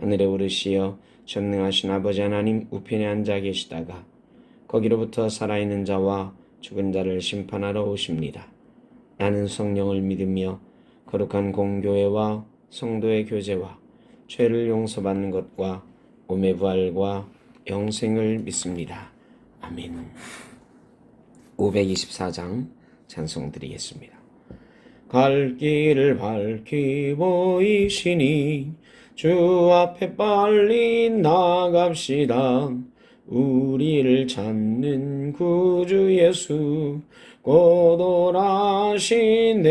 하늘에 오르시어 전능하신 아버지 하나님 우편에 앉아 계시다가 거기로부터 살아있는 자와 죽은 자를 심판하러 오십니다. 나는 성령을 믿으며 거룩한 공교회와 성도의 교제와 죄를 용서받는 것과 몸의 부활과 영생을 믿습니다. 아멘. 524장 찬송 드리겠습니다. 갈 길을 밝히 보이시니 주 앞에 빨리 나갑시다. 우리를 찾는 구주 예수 곧 오라시네.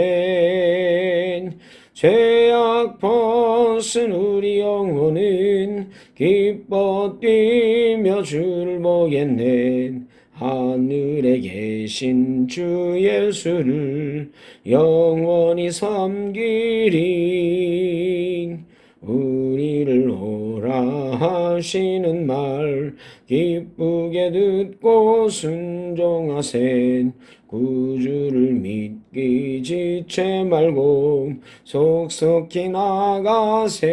죄악 벗은 우리 영혼은 기뻐 뛰며 주를 보겠네. 하늘에 계신 주 예수를 영원히 섬기리 하시는 말 기쁘게 듣고 순종하세 구주를 믿기 지체 말고 속속히 나가세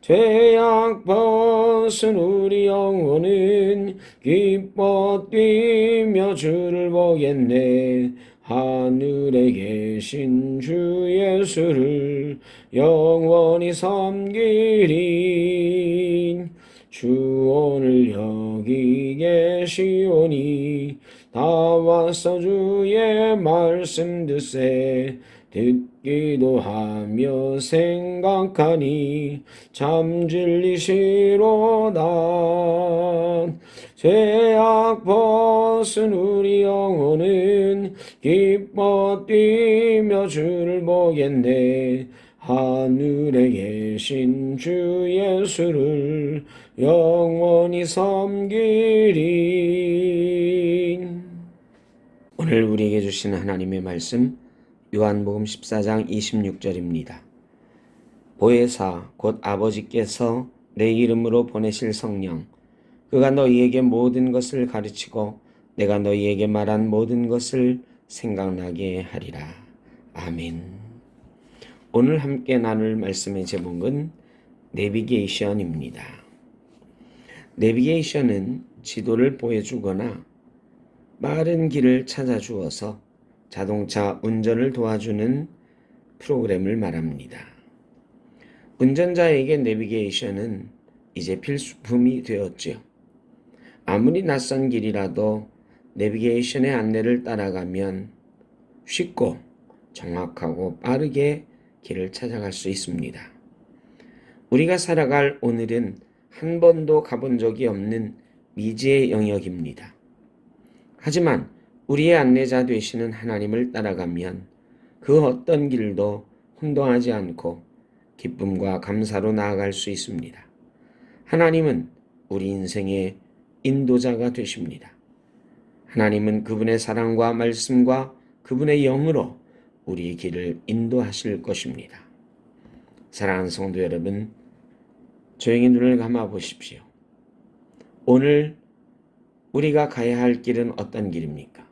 죄악 벗은 우리 영혼은 기뻐 뛰며 주를 보겠네 하늘에 계신 주 예수를 영원히 섬기리 주 오늘 여기 계시오니 다 와서 주의 말씀 듣세 듣 기도 하며 생각하니 참 진리시로다. 죄악 벗은 우리 영혼은 기뻐 뛰며 주를 보겠네. 하늘에 계신 주 예수를 영원히 섬기리. 오늘 우리에게 주신 하나님의 말씀 요한복음 14장 26절입니다. 보혜사 곧 아버지께서 내 이름으로 보내실 성령 그가 너희에게 모든 것을 가르치고 내가 너희에게 말한 모든 것을 생각나게 하리라. 아멘. 오늘 함께 나눌 말씀의 제목은 내비게이션입니다. 내비게이션은 지도를 보여주거나 빠른 길을 찾아주어서 자동차 운전을 도와주는 프로그램을 말합니다. 운전자에게 내비게이션은 이제 필수품이 되었지요. 아무리 낯선 길이라도 내비게이션의 안내를 따라가면 쉽고 정확하고 빠르게 길을 찾아갈 수 있습니다. 우리가 살아갈 오늘은 한 번도 가본 적이 없는 미지의 영역입니다. 하지만 우리의 안내자 되시는 하나님을 따라가면 그 어떤 길도 혼동하지 않고 기쁨과 감사로 나아갈 수 있습니다. 하나님은 우리 인생의 인도자가 되십니다. 하나님은 그분의 사랑과 말씀과 그분의 영으로 우리의 길을 인도하실 것입니다. 사랑하는 성도 여러분, 조용히 눈을 감아 보십시오. 오늘 우리가 가야 할 길은 어떤 길입니까?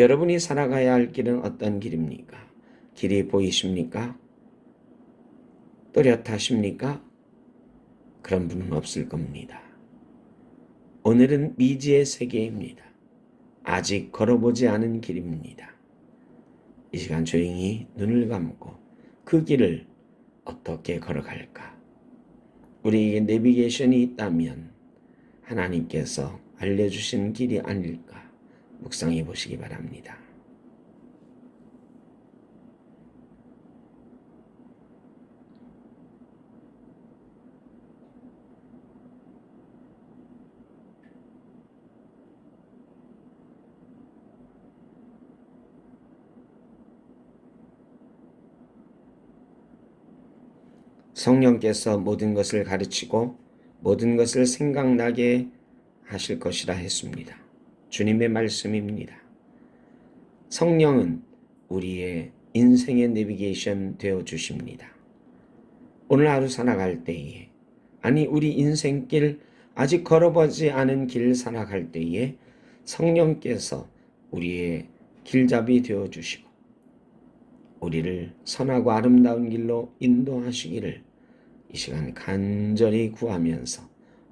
여러분이 살아가야 할 길은 어떤 길입니까? 길이 보이십니까? 또렷하십니까? 그런 분은 없을 겁니다. 오늘은 미지의 세계입니다. 아직 걸어보지 않은 길입니다. 이 시간 조용히 눈을 감고 그 길을 어떻게 걸어갈까? 우리에게 내비게이션이 있다면 하나님께서 알려주신 길이 아닐까 묵상해 보시기 바랍니다. 성령께서 모든 것을 가르치고 모든 것을 생각나게 하실 것이라 했습니다. 주님의 말씀입니다. 성령은 우리의 인생의 내비게이션 되어 주십니다. 오늘 하루 살아갈 때에 아니 우리 인생길 아직 걸어보지 않은 길 살아갈 때에 성령께서 우리의 길잡이 되어 주시고 우리를 선하고 아름다운 길로 인도하시기를 이 시간 간절히 구하면서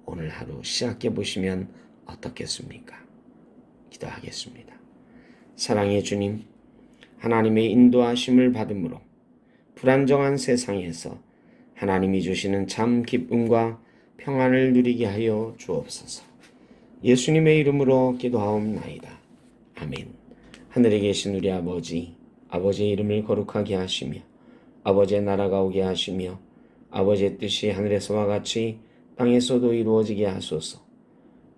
오늘 하루 시작해 보시면 어떻겠습니까? 기도하겠습니다. 사랑의 주님, 하나님의 인도하심을 받음으로 불안정한 세상에서 하나님이 주시는 참 기쁨과 평안을 누리게 하여 주옵소서. 예수님의 이름으로 기도하옵나이다. 아멘. 하늘에 계신 우리 아버지, 아버지의 이름을 거룩하게 하시며 아버지의 나라가 오게 하시며 아버지의 뜻이 하늘에서와 같이 땅에서도 이루어지게 하소서.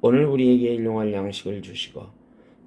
오늘 우리에게 일용할 양식을 주시고